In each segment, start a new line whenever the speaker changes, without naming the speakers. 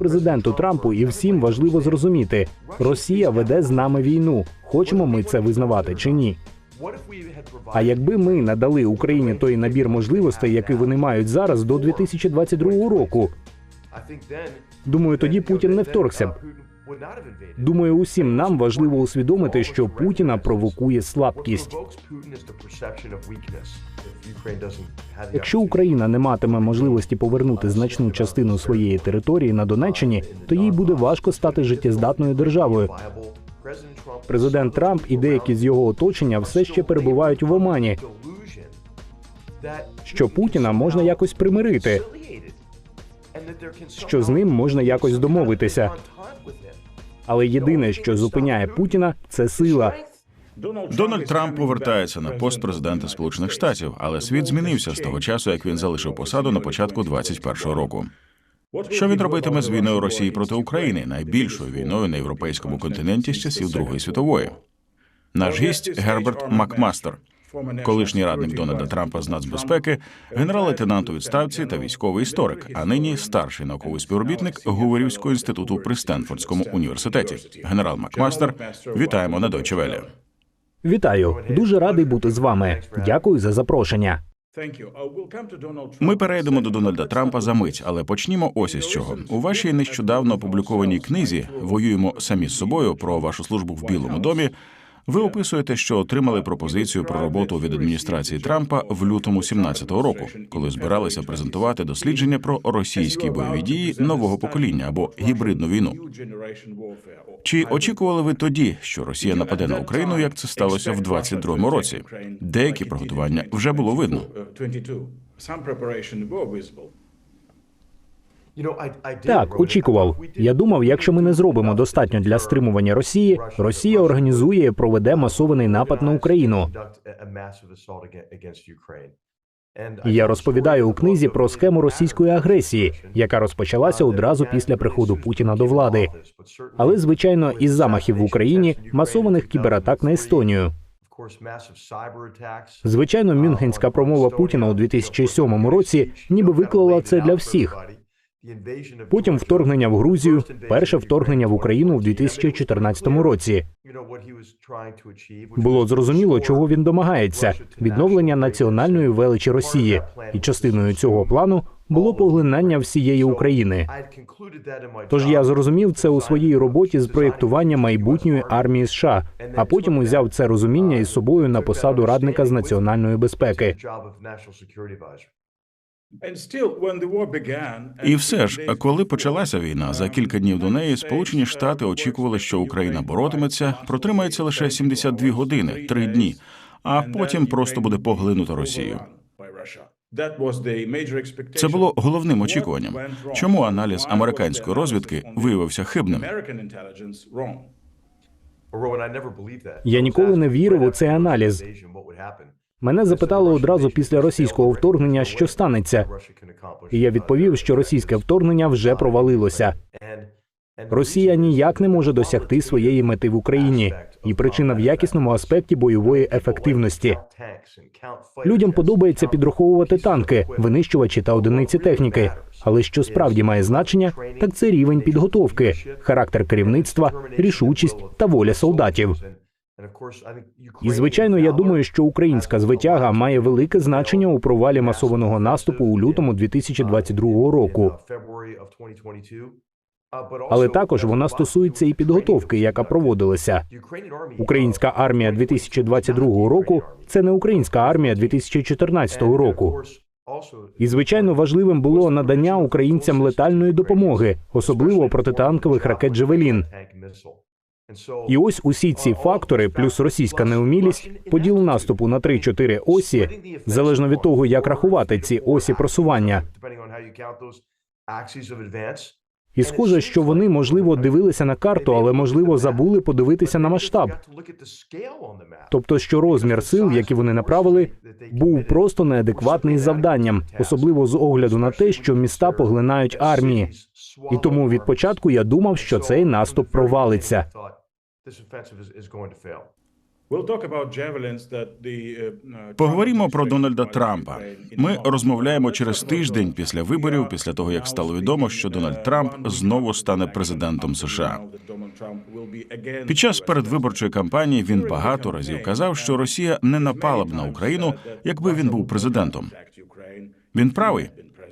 Президенту Трампу і всім важливо зрозуміти: Росія веде з нами війну. Хочемо ми це визнавати чи ні? А якби ми надали Україні той набір можливостей, який вони мають зараз до 2022 року, думаю, тоді Путін не вторгся б. Думаю, усім нам важливо усвідомити, що Путіна провокує слабкість. Якщо Україна не матиме можливості повернути значну частину своєї території на Донеччині, то їй буде важко стати життєздатною державою. Президент Трамп і деякі з його оточення все ще перебувають в омані, що Путіна можна якось примирити, що з ним можна якось домовитися. Але єдине, що зупиняє Путіна, це сила.
Дональд Трамп повертається на пост президента Сполучених Штатів, але світ змінився з того часу, як він залишив посаду на початку 21-го року. Що він робитиме з війною Росії проти України, найбільшою війною на європейському континенті з часів Другої світової? Наш гість Герберт Макмастер, колишній радник Дональда Трампа з нацбезпеки, генерал-лейтенант у відставці та військовий історик, а нині старший науковий співробітник Гуверівського інституту при Стенфордському університеті. Генерал Макмастер, вітаємо на Deutsche Welle.
Вітаю, дуже радий бути з вами. Дякую за запрошення.
Ми перейдемо до Дональда Трампа за мить, але почнімо ось із чого. У вашій нещодавно опублікованій книзі Воюємо самі з собою про вашу службу в Білому домі. Ви описуєте, що отримали пропозицію про роботу від адміністрації Трампа в лютому 17-го року, коли збиралися презентувати дослідження про російські бойові дії нового покоління або гібридну війну. Чи очікували ви тоді, що Росія нападе на Україну, як це сталося в 22-му році? Деякі приготування вже було видно.
Так, очікував. Я думав, якщо ми не зробимо достатньо для стримування Росії, Росія організує і проведе масований напад на Україну. І я розповідаю у книзі про схему російської агресії, яка розпочалася одразу після приходу Путіна до влади. Але звичайно, із замахів в Україні масованих кібератак на Естонію. Звичайно, мюнхенська промова Путіна у 2007 році ніби виклала це для всіх. Потім вторгнення в Грузію, перше вторгнення в Україну у 2014 році. Було зрозуміло, чого він домагається: відновлення національної величі Росії, і частиною цього плану було поглинання всієї України. Тож я зрозумів це у своїй роботі з проєктування майбутньої армії США, а потім узяв це розуміння із собою на посаду радника з національної безпеки.
І все ж, коли почалася війна, за кілька днів до неї Сполучені Штати очікували, що Україна боротиметься, протримається лише 72 години, три дні, а потім просто буде поглинуто Росією. Це було головним очікуванням. Чому аналіз американської розвідки виявився хибним?
Я ніколи не вірив у цей аналіз. Мене запитали одразу після російського вторгнення, що станеться. І я відповів, що російське вторгнення вже провалилося. Росія ніяк не може досягти своєї мети в Україні, і причина в якісному аспекті бойової ефективності. Людям подобається підраховувати танки, винищувачі та одиниці техніки. Але що справді має значення, так це рівень підготовки, характер керівництва, рішучість та воля солдатів. І звичайно, я думаю, що українська звитяга має велике значення у провалі масованого наступу у лютому 2022 року. Але також вона стосується і підготовки, яка проводилася. Українська армія 2022 року це не українська армія 2014 року. І звичайно важливим було надання українцям летальної допомоги, особливо протитанкових ракет Джевелін. І ось усі ці фактори, плюс російська неумілість, поділ наступу на 3-4 осі, залежно від того, як рахувати ці осі просування. І схоже, що вони можливо дивилися на карту, але можливо забули подивитися на масштаб. Тобто, що розмір сил, які вони направили, був просто неадекватний завданням, особливо з огляду на те, що міста поглинають армії. І тому від початку я думав, що цей наступ провалиться.
Поговоримо про Дональда Трампа. Ми розмовляємо через тиждень після виборів, після того як стало відомо, що Дональд Трамп знову стане президентом США. Під час передвиборчої кампанії він багато разів казав, що Росія не напала б на Україну, якби він був президентом. Він правий.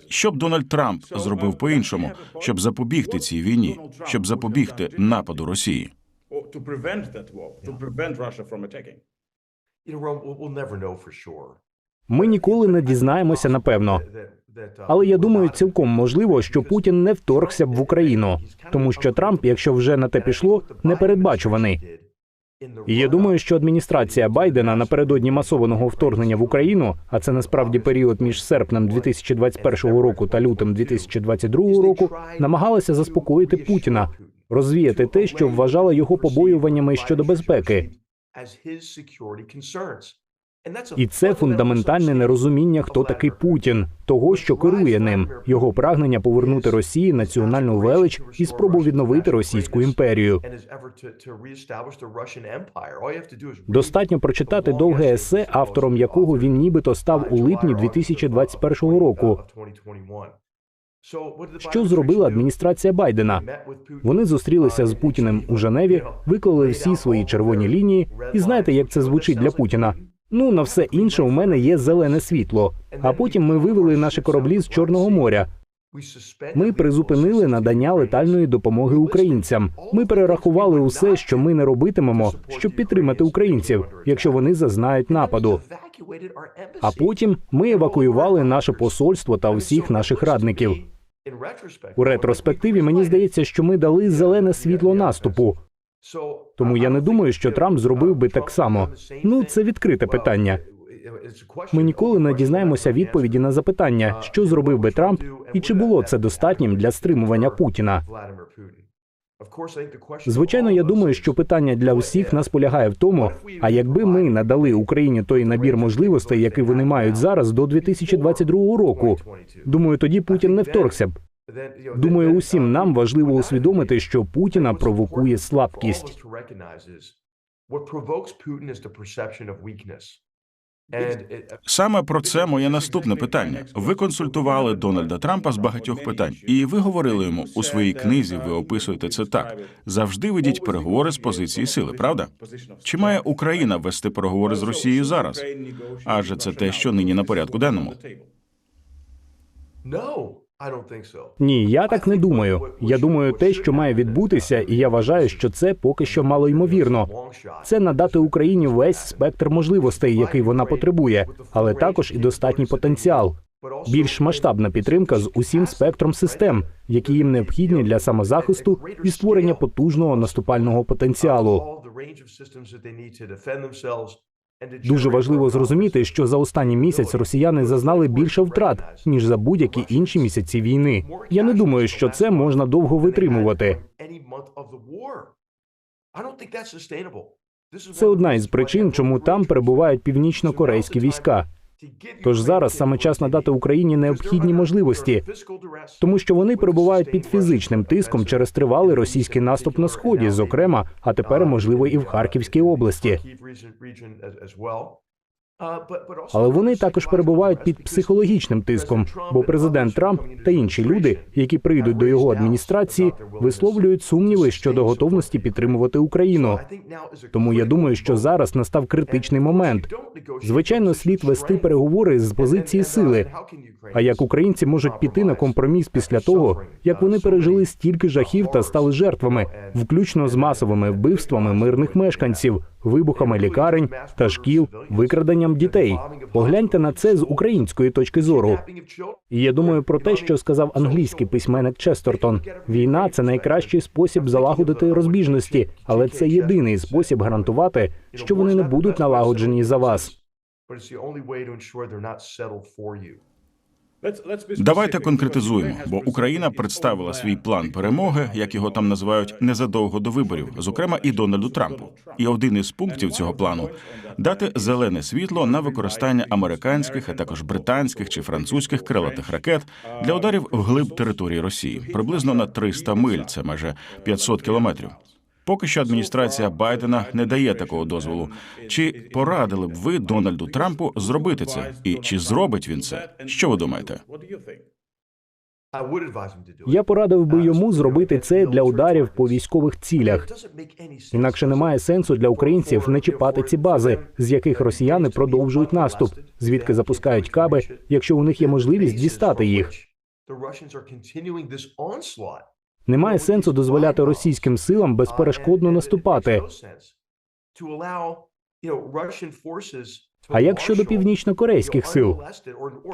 Що б Дональд Трамп зробив по-іншому, щоб запобігти цій війні, щоб запобігти нападу Росії?
To prevent that war, to prevent Russia from attacking.
You know, Rome, we'll, we'll never know for sure.
Ми ніколи не дізнаємося напевно.
Uh,
Але я думаю, цілком можливо, що Путін не вторгся б в Україну, тому що Трамп, якщо вже на те пішло, непередбачуваний. І я думаю, що адміністрація Байдена напередодні масованого вторгнення в Україну, а це насправді період між серпнем 2021 року та лютим 2022 року, намагалася заспокоїти Путіна, розвіяти те, що вважала його побоюваннями щодо безпеки. І це фундаментальне нерозуміння, хто такий Путін, того, що керує ним, його прагнення повернути Росії національну велич і спробу відновити Російську імперію. Достатньо прочитати довге есе, автором якого він нібито став у липні 2021 року. Що зробила адміністрація Байдена? Вони зустрілися з Путіним у Женеві, виклали всі свої червоні лінії, і знаєте, як це звучить для Путіна? Ну на все інше у мене є зелене світло. А потім ми вивели наші кораблі з Чорного моря. Ми призупинили надання летальної допомоги українцям. Ми перерахували усе, що ми не робитимемо, щоб підтримати українців, якщо вони зазнають нападу. А потім ми евакуювали наше посольство та усіх наших радників. У ретроспективі мені здається, що ми дали зелене світло наступу. Тому я не думаю, що Трамп зробив би так само. Ну це відкрите питання. Ми ніколи не дізнаємося відповіді на запитання, що зробив би Трамп, і чи було це достатнім для стримування Путіна. Звичайно, я думаю, що питання для всіх нас полягає в тому, а якби ми надали Україні той набір можливостей, який вони мають зараз до 2022 року. Думаю, тоді Путін не вторгся б. Думаю, усім нам важливо усвідомити, що Путіна провокує слабкість.
Саме про це моє наступне питання. Ви консультували Дональда Трампа з багатьох питань, і ви говорили йому у своїй книзі. Ви описуєте це так: завжди ведіть переговори з позиції сили, правда? Чи має Україна вести переговори з Росією зараз? Адже це те, що нині на порядку денному.
Ні, я так не думаю. Я думаю, те, що має відбутися, і я вважаю, що це поки що мало ймовірно. Це надати Україні весь спектр можливостей, який вона потребує, але також і достатній потенціал. Більш масштабна підтримка з усім спектром систем, які їм необхідні для самозахисту і створення потужного наступального потенціалу. Дуже важливо зрозуміти, що за останній місяць росіяни зазнали більше втрат ніж за будь-які інші місяці війни. Я не думаю, що це можна довго витримувати. Це одна із причин, чому там перебувають північно-корейські війська. Тож зараз саме час надати Україні необхідні можливості, тому що вони перебувають під фізичним тиском через тривалий російський наступ на сході, зокрема, а тепер можливо і в Харківській області. Але вони також перебувають під психологічним тиском, бо президент Трамп та інші люди, які прийдуть до його адміністрації, висловлюють сумніви щодо готовності підтримувати Україну. Тому я думаю, що зараз настав критичний момент. Звичайно, слід вести переговори з позиції сили. А як українці можуть піти на компроміс після того, як вони пережили стільки жахів та стали жертвами, включно з масовими вбивствами мирних мешканців, вибухами лікарень та шкіл, викраденням дітей? Погляньте на це з української точки зору. Я думаю про те, що сказав англійський письменник Честертон: війна це найкращий спосіб залагодити розбіжності, але це єдиний спосіб гарантувати, що вони не будуть налагоджені за вас.
Давайте конкретизуємо, бо Україна представила свій план перемоги, як його там називають, незадовго до виборів, зокрема і Дональду Трампу. І один із пунктів цього плану дати зелене світло на використання американських, а також британських чи французьких крилатих ракет для ударів вглиб території Росії, приблизно на 300 миль, це майже 500 кілометрів. Поки що адміністрація Байдена не дає такого дозволу. Чи порадили б ви Дональду Трампу зробити це? І чи зробить він це? Що ви думаєте?
Я порадив би йому зробити це для ударів по військових цілях. Інакше немає сенсу для українців не чіпати ці бази, з яких росіяни продовжують наступ, звідки запускають каби, якщо у них є можливість дістати їх. Немає сенсу дозволяти російським силам безперешкодно наступати. А як щодо північнокорейських сил?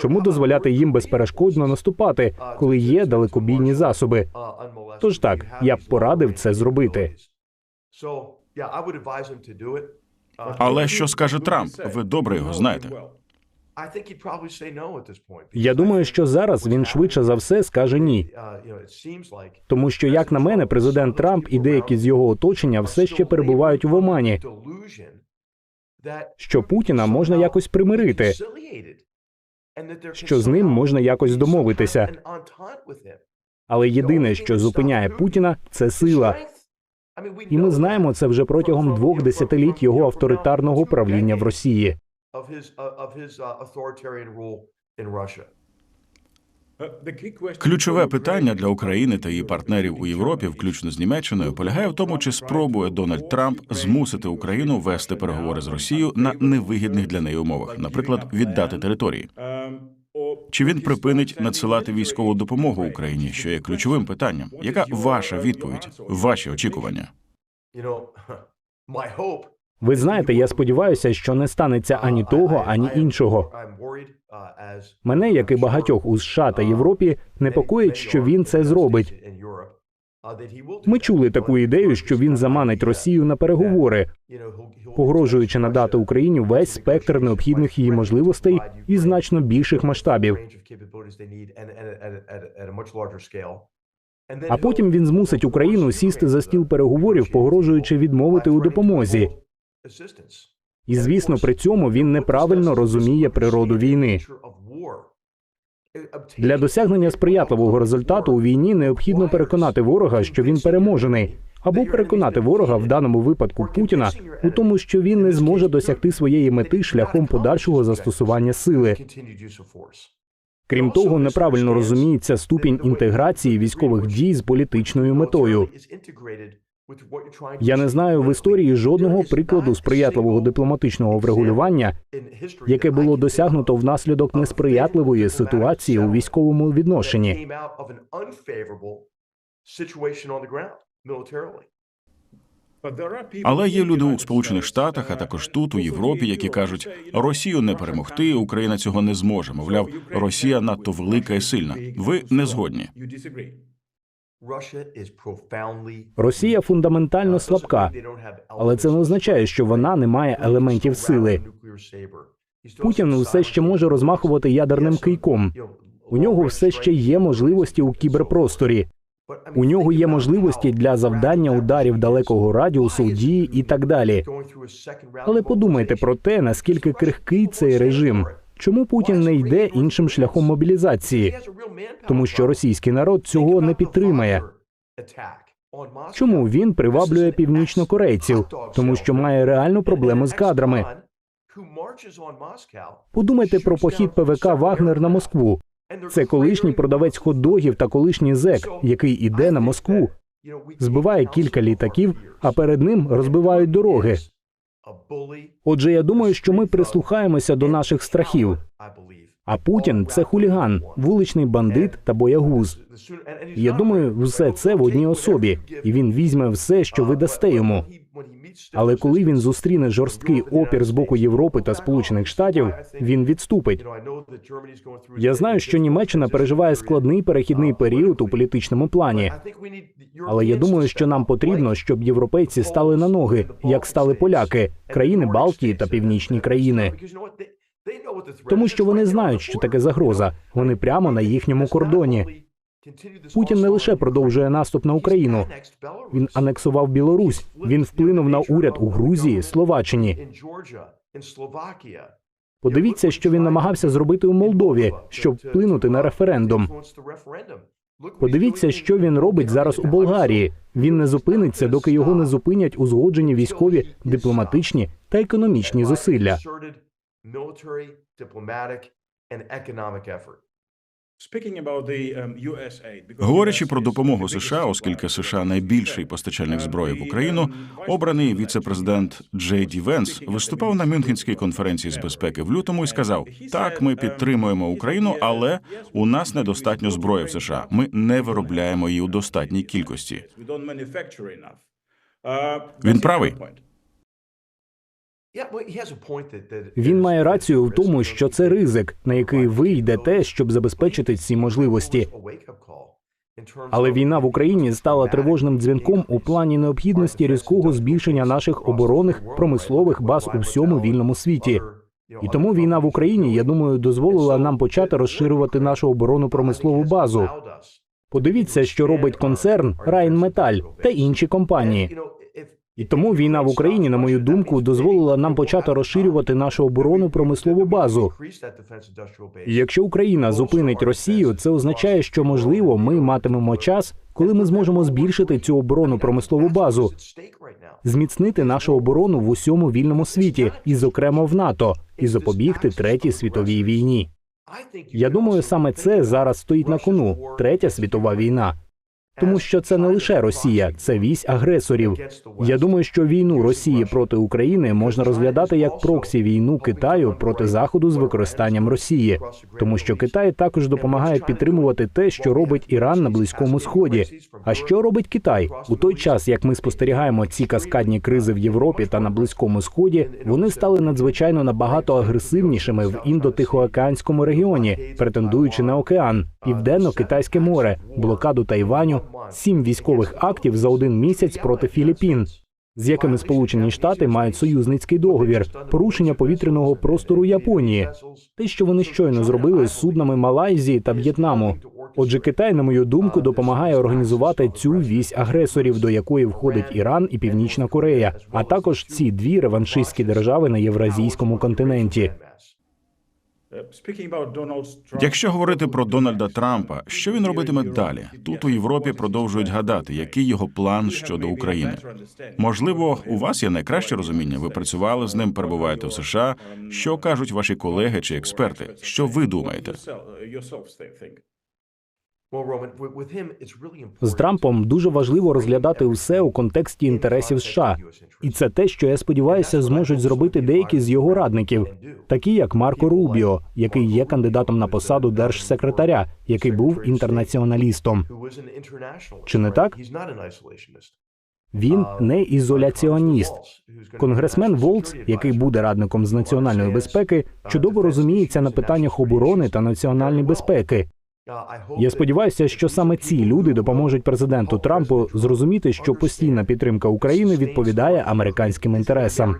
Чому дозволяти їм безперешкодно наступати, коли є далекобійні засоби? Тож так, я б порадив це зробити.
Але що скаже Трамп? Ви добре його знаєте.
Я думаю, що зараз він швидше за все скаже ні. Тому що, як на мене, президент Трамп і деякі з його оточення все ще перебувають в омані, що Путіна можна якось примирити, що з ним можна якось домовитися. Але єдине, що зупиняє Путіна, це сила. І ми знаємо це вже протягом двох десятиліть його авторитарного правління в Росії.
Of his uh, of his uh, authoritarian rule in Russia.
The key question
Ключове питання для України та її партнерів у Європі, включно з Німеччиною, полягає в тому, чи спробує Дональд Трамп змусити Україну вести переговори з Росією на невигідних для неї умовах, наприклад, віддати території. Чи він припинить надсилати військову допомогу Україні, що є ключовим питанням? Яка ваша відповідь? Ваші очікування?
You know, my hope.
Ви знаєте, я сподіваюся, що не станеться ані того, ані іншого. Мене, як і багатьох у США та Європі, непокоїть, що він це зробить. Ми чули таку ідею, що він заманить Росію на переговори, погрожуючи надати Україні весь спектр необхідних її можливостей і значно більших масштабів. А потім він змусить Україну сісти за стіл переговорів, погрожуючи відмовити у допомозі. І звісно, при цьому він неправильно розуміє природу війни. Для досягнення сприятливого результату у війні необхідно переконати ворога, що він переможений, або переконати ворога в даному випадку Путіна у тому, що він не зможе досягти своєї мети шляхом подальшого застосування сили. Крім того, неправильно розуміється ступінь інтеграції військових дій з політичною метою. Я не знаю в історії жодного прикладу сприятливого дипломатичного врегулювання, яке було досягнуто внаслідок несприятливої ситуації у військовому відношенні.
Але є люди у Сполучених Штатах, а також тут, у Європі, які кажуть, Росію не перемогти, Україна цього не зможе. Мовляв, Росія надто велика і сильна. Ви не згодні.
Росія фундаментально слабка, але це не означає, що вона не має елементів сили. Путін все ще може розмахувати ядерним кийком. У нього все ще є можливості у кіберпросторі. У нього є можливості для завдання ударів далекого радіусу, дії і так далі. Але подумайте про те, наскільки крихкий цей режим. Чому Путін не йде іншим шляхом мобілізації? Тому що російський народ цього не підтримає. Чому він приваблює північнокорейців? Тому що має реальну проблему з кадрами. Подумайте про похід ПВК Вагнер на Москву. Це колишній продавець хот-догів та колишній зек, який іде на Москву, збиває кілька літаків, а перед ним розбивають дороги. Отже, я думаю, що ми прислухаємося до наших страхів. А Путін це хуліган, вуличний бандит та боягуз. Я думаю, все це в одній особі, і він візьме все, що ви дасте йому. Але коли він зустріне жорсткий опір з боку Європи та Сполучених Штатів, він відступить. Я знаю, що Німеччина переживає складний перехідний період у політичному плані. Але я думаю, що нам потрібно, щоб європейці стали на ноги, як стали поляки, країни Балтії та північні країни. Тому що вони знають, що таке загроза. Вони прямо на їхньому кордоні. Путін не лише продовжує наступ на Україну. Він анексував Білорусь. Він вплинув на уряд у Грузії, Словаччині. Подивіться, що він намагався зробити у Молдові, щоб вплинути на референдум. Подивіться, що він робить зараз у Болгарії. Він не зупиниться, доки його не зупинять узгоджені військові, дипломатичні та економічні зусилля.
Говорячи про допомогу США, оскільки США найбільший постачальник
Um,
зброї в Україну,
um,
обраний віце-президент Джей Ді Венс виступав на Мюнхенській конференції з безпеки в лютому і сказав: так, ми підтримуємо Україну, але у нас недостатньо зброї в США. Ми не виробляємо її у достатній кількості.
Uh,
Він правий.
Він має рацію в тому, що це ризик, на який ви йдете, щоб забезпечити ці можливості. Але війна в Україні стала тривожним дзвінком у плані необхідності різкого збільшення наших оборонних промислових баз у всьому вільному світі. І тому війна в Україні, я думаю, дозволила нам почати розширювати нашу оборонну промислову базу. Подивіться, що робить концерн Rheinmetall та інші компанії. І тому війна в Україні, на мою думку, дозволила нам почати розширювати нашу оборонну промислову базу. Якщо Україна зупинить Росію, це означає, що можливо ми матимемо час, коли ми зможемо збільшити цю оборонну промислову базу, зміцнити нашу оборону в усьому вільному світі, і зокрема в НАТО, і запобігти третій світовій війні. Я думаю, саме це зараз стоїть на кону третя світова війна. Тому що це не лише Росія, це вісь агресорів. Я думаю, що війну Росії проти України можна розглядати як проксі війну Китаю проти Заходу з використанням Росії, тому що Китай також допомагає підтримувати те, що робить Іран на близькому сході. А що робить Китай у той час, як ми спостерігаємо ці каскадні кризи в Європі та на близькому сході, вони стали надзвичайно набагато агресивнішими в індотихоокеанському регіоні, претендуючи на океан, південно-китайське море, блокаду Тайваню, сім військових актів за один місяць проти Філіппін, з якими Сполучені Штати мають союзницький договір, порушення повітряного простору Японії, те, що вони щойно зробили з суднами Малайзії та В'єтнаму. Отже, Китай, на мою думку, допомагає організувати цю вісь агресорів, до якої входить Іран і Північна Корея, а також ці дві реваншистські держави на євразійському континенті.
Якщо говорити про Дональда Трампа, що він робитиме далі? Тут у Європі продовжують гадати, який його план щодо України. Можливо, у вас є найкраще розуміння. Ви працювали з ним, перебуваєте в США. Що кажуть ваші колеги чи експерти? Що ви думаєте?
З Трампом дуже важливо розглядати все у контексті інтересів США, і це те, що я сподіваюся, зможуть зробити деякі з його радників, такі як Марко Рубіо, який є кандидатом на посаду держсекретаря, який був інтернаціоналістом. Чи не так? Він не ізоляціоніст. Конгресмен Волц, який буде радником з національної безпеки, чудово розуміється на питаннях оборони та національної безпеки. Я сподіваюся, що саме ці люди допоможуть президенту Трампу зрозуміти, що постійна підтримка України відповідає американським інтересам.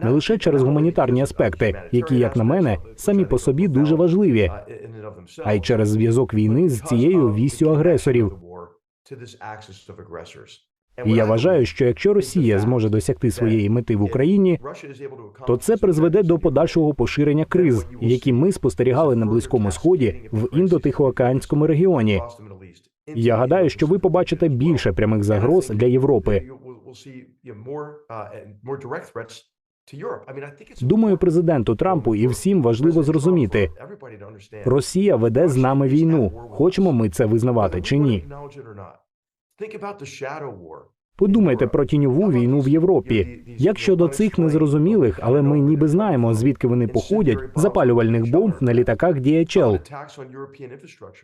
Не лише через гуманітарні аспекти, які, як на мене, самі по собі дуже важливі, а й через зв'язок війни з цією вісю агресорів. І я вважаю, що якщо Росія зможе досягти своєї мети в Україні, то це призведе до подальшого поширення криз, які ми спостерігали на близькому сході в індотихоокеанському регіоні. Я гадаю, що ви побачите більше прямих загроз для Європи. Думаю, президенту Трампу і всім важливо зрозуміти, Росія веде з нами війну. Хочемо ми це визнавати чи ні? Подумайте про тіньову війну в Європі. Як щодо цих незрозумілих, але ми ніби знаємо, звідки вони походять, запалювальних бомб на літаках DHL.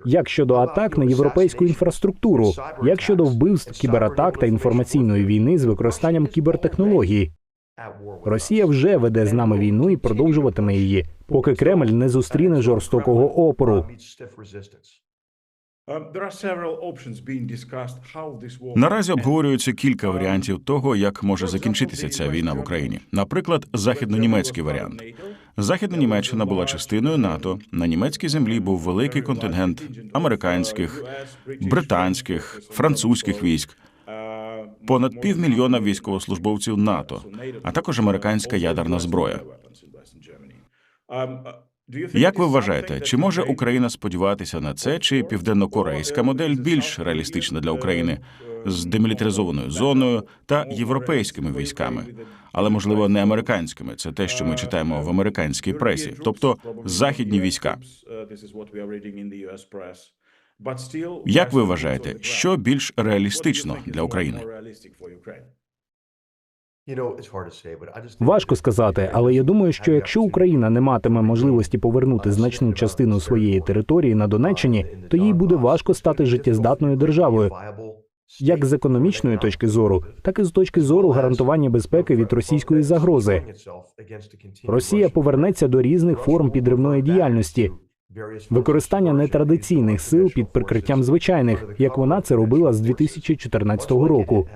Як щодо атак на європейську інфраструктуру, як щодо вбивств, кібератак та інформаційної війни з використанням кібертехнологій? Росія вже веде з нами війну і продовжуватиме її, поки Кремль не зустріне жорстокого опору.
Наразі обговорюється кілька варіантів того, як може закінчитися ця війна в Україні. Наприклад, західнонімецький варіант. Західна Німеччина була частиною НАТО. На німецькій землі був великий контингент американських, британських, французьких військ. Понад півмільйона військовослужбовців НАТО, а також американська ядерна зброя. Як ви вважаєте, чи може Україна сподіватися на це, чи південно-корейська модель більш реалістична для України з демілітаризованою зоною та європейськими військами, але можливо не американськими? Це те, що ми читаємо в американській пресі, тобто західні війська. Як ви вважаєте, що більш реалістично для України?
Важко сказати, але я думаю, що якщо Україна не матиме можливості повернути значну частину своєї території на Донеччині, то їй буде важко стати життєздатною державою, як з економічної точки зору, так і з точки зору гарантування безпеки від російської загрози. Росія повернеться до різних форм підривної діяльності, використання нетрадиційних сил під прикриттям звичайних, як вона це робила з 2014 року.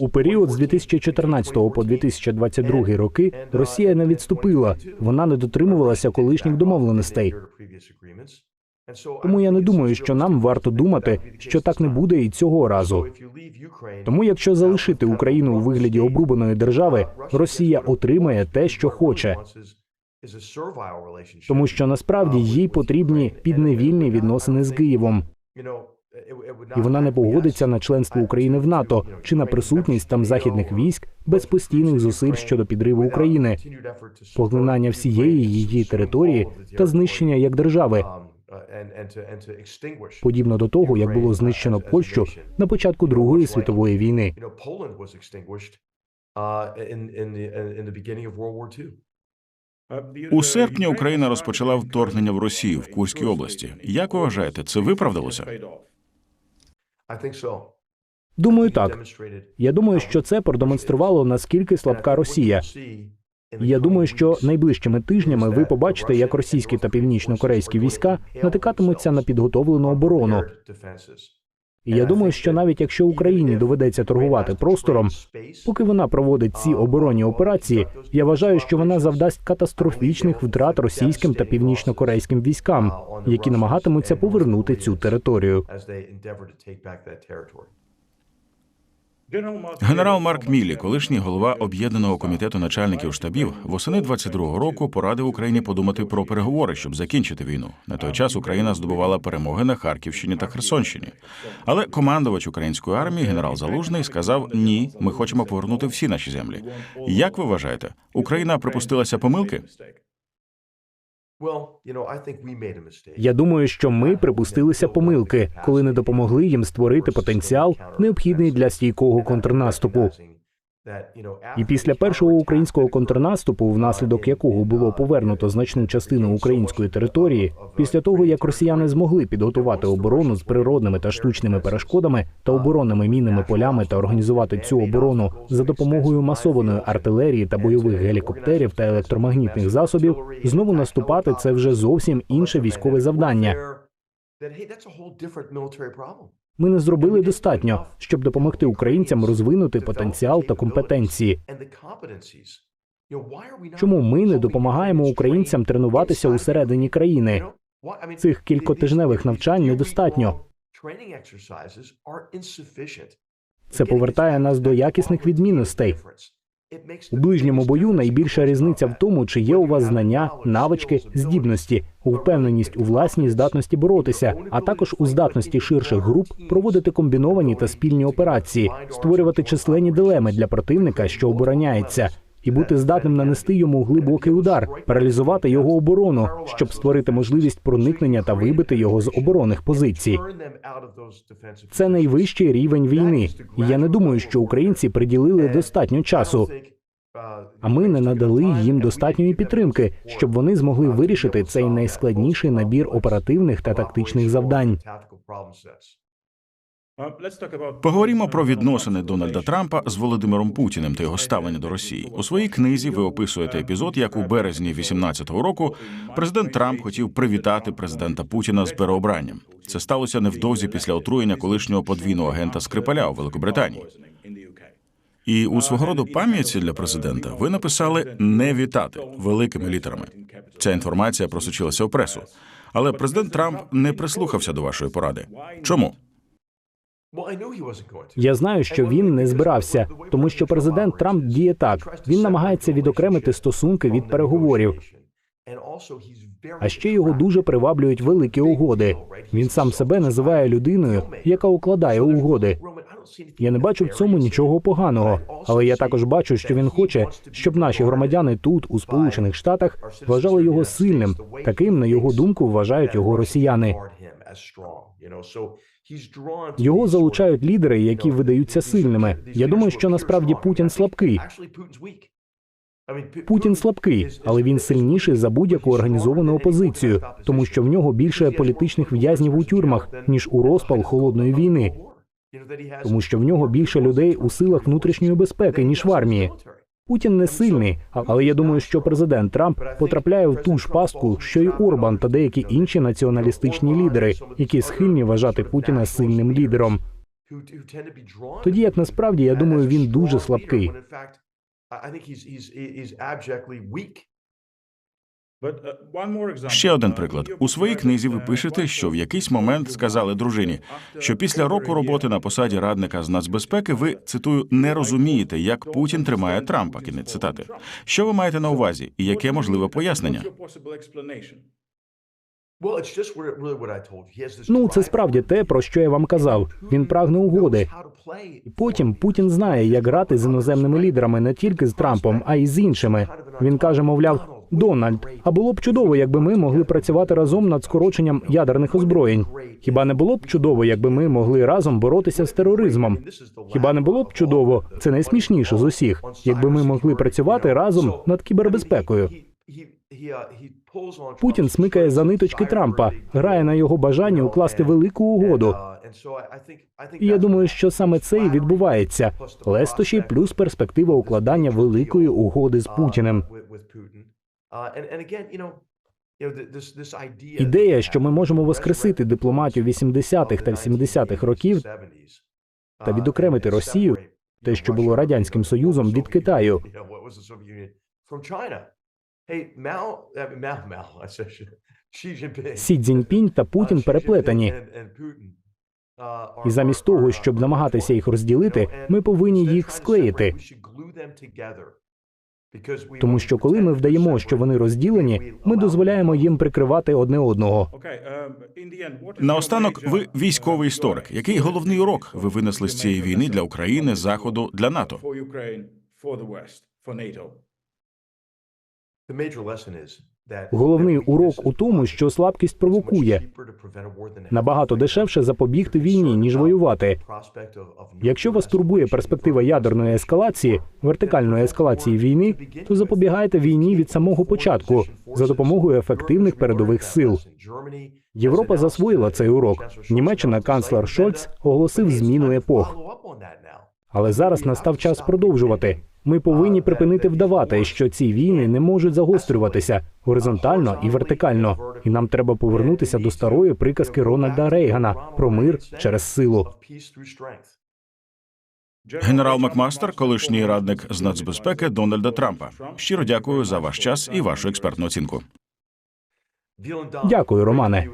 У період з 2014 по 2022 роки Росія не відступила, вона не дотримувалася колишніх домовленостей. Тому я не думаю, що нам варто думати, що так не буде і цього разу. Тому, якщо залишити Україну у вигляді обрубаної держави, Росія отримає те, що хоче, тому що насправді їй потрібні підневільні відносини з Києвом, і вона не погодиться на членство України в НАТО чи на присутність там західних військ без постійних зусиль щодо підриву України, поглинання всієї її території та знищення як держави, подібно до того, як було знищено Польщу на початку Другої світової війни.
У серпні Україна розпочала вторгнення в Росію в Курській області. Як ви вважаєте, це виправдалося?
Думаю, так. Я думаю, що це продемонструвало наскільки слабка Росія. Я думаю, що найближчими тижнями ви побачите, як російські та північно-корейські війська натикатимуться на підготовлену оборону. І я думаю, що навіть якщо Україні доведеться торгувати простором, поки вона проводить ці оборонні операції, я вважаю, що вона завдасть катастрофічних втрат російським та північно-корейським військам, які намагатимуться повернути цю територію.
Генерал Марк Міллі, колишній голова об'єднаного комітету начальників штабів, восени 22-го року порадив Україні подумати про переговори, щоб закінчити війну. На той час Україна здобувала перемоги на Харківщині та Херсонщині. Але командувач української армії генерал Залужний сказав: ні, ми хочемо повернути всі наші землі. Як ви вважаєте, Україна припустилася помилки?
Я думаю, що ми припустилися помилки, коли не допомогли їм створити потенціал, необхідний для стійкого контрнаступу. І після першого українського контрнаступу, внаслідок якого було повернуто значну частину української території, після того як росіяни змогли підготувати оборону з природними та штучними перешкодами та оборонними мінними полями та організувати цю оборону за допомогою масованої артилерії та бойових гелікоптерів та електромагнітних засобів, знову наступати це вже зовсім інше військове завдання. Ми не зробили достатньо, щоб допомогти українцям розвинути потенціал та компетенції. Чому ми не допомагаємо українцям тренуватися усередині країни? Цих кількотижневих навчань недостатньо. Це повертає нас до якісних відмінностей. У ближньому бою найбільша різниця в тому, чи є у вас знання, навички, здібності, впевненість у власній здатності боротися, а також у здатності ширших груп проводити комбіновані та спільні операції, створювати численні дилеми для противника, що обороняється, і бути здатним нанести йому глибокий удар, паралізувати його оборону, щоб створити можливість проникнення та вибити його з оборонних позицій. Це найвищий рівень війни. І я не думаю, що українці приділили достатньо часу. А ми не надали їм достатньої підтримки, щоб вони змогли вирішити цей найскладніший набір оперативних та тактичних завдань.
Поговоримо про відносини Дональда Трампа з Володимиром Путіним та його ставлення до Росії. У своїй книзі ви описуєте епізод, як у березні 18-го року президент Трамп хотів привітати президента Путіна з переобранням. Це сталося невдовзі після отруєння колишнього подвійного агента Скрипаля у Великобританії. І у свого роду пам'яті для президента ви написали не вітати великими літерами. Ця інформація просочилася в пресу. Але президент Трамп не прислухався до вашої поради. Чому?
Я знаю, що він не збирався, тому що президент Трамп діє так. Він намагається відокремити стосунки від переговорів. А ще його дуже приваблюють великі угоди. Він сам себе називає людиною, яка укладає угоди. Я не бачу в цьому нічого поганого, але я також бачу, що він хоче, щоб наші громадяни тут, у Сполучених Штатах, вважали його сильним, таким, на його думку, вважають його росіяни. Його залучають лідери, які видаються сильними. Я думаю, що насправді Путін слабкий. Путін слабкий, але він сильніший за будь-яку організовану опозицію, тому що в нього більше політичних в'язнів у тюрмах ніж у розпал холодної війни, тому що в нього більше людей у силах внутрішньої безпеки ніж в армії. Путін не сильний, але я думаю, що президент Трамп потрапляє в ту ж пастку, що й Орбан та деякі інші націоналістичні лідери, які схильні вважати Путіна сильним лідером. Тоді як насправді я думаю, він дуже слабкий.
Ще один
Uh,
приклад. У своїй книзі ви
uh,
пишете, що в якийсь момент сказали дружині, що після року роботи на посаді радника з нацбезпеки ви цитую не розумієте, як Путін тримає Трампа. Кінець цитати. Що ви маєте на увазі, і яке можливе пояснення?
Ну, це справді те, про що я вам казав. Він прагне угоди. Потім Путін знає, як грати з іноземними лідерами не тільки з Трампом, а й з іншими. Він каже, мовляв, Дональд, а було б чудово, якби ми могли працювати разом над скороченням ядерних озброєнь. Хіба не було б чудово, якби ми могли разом боротися з тероризмом? Хіба не було б чудово? Це найсмішніше з усіх, якби ми могли працювати разом над кібербезпекою. Путін смикає за ниточки Трампа, грає на його бажанні укласти велику угоду. І я думаю, що саме це і відбувається. Лестощі плюс перспектива укладання великої угоди з Путіним. Ідея, що ми можемо воскресити дипломатію 80-х та 70-х років та відокремити Росію, те, що було радянським союзом від Китаю. Сі Цзіньпінь та Путін переплетені. І замість того, щоб намагатися їх розділити, ми повинні їх склеїти. Тому що коли ми вдаємо, що вони розділені, ми дозволяємо їм прикривати одне одного.
Наостанок, ви військовий історик. Який головний урок ви винесли з цієї війни для України, Заходу, для НАТО?
Головний урок у тому, що слабкість провокує набагато дешевше запобігти війні, ніж воювати. Якщо вас турбує перспектива ядерної ескалації, вертикальної ескалації війни, то запобігайте війні від самого початку за допомогою ефективних передових сил. Європа засвоїла цей урок. Німеччина канцлер Шольц оголосив зміну епох. Але зараз настав час продовжувати. Ми повинні припинити вдавати, що ці війни не можуть загострюватися горизонтально і вертикально. І нам треба повернутися до старої приказки Рональда Рейгана про мир через силу.
Генерал Макмастер, колишній радник з нацбезпеки Дональда Трампа. Щиро дякую за ваш час і вашу експертну оцінку.
Дякую, Романе.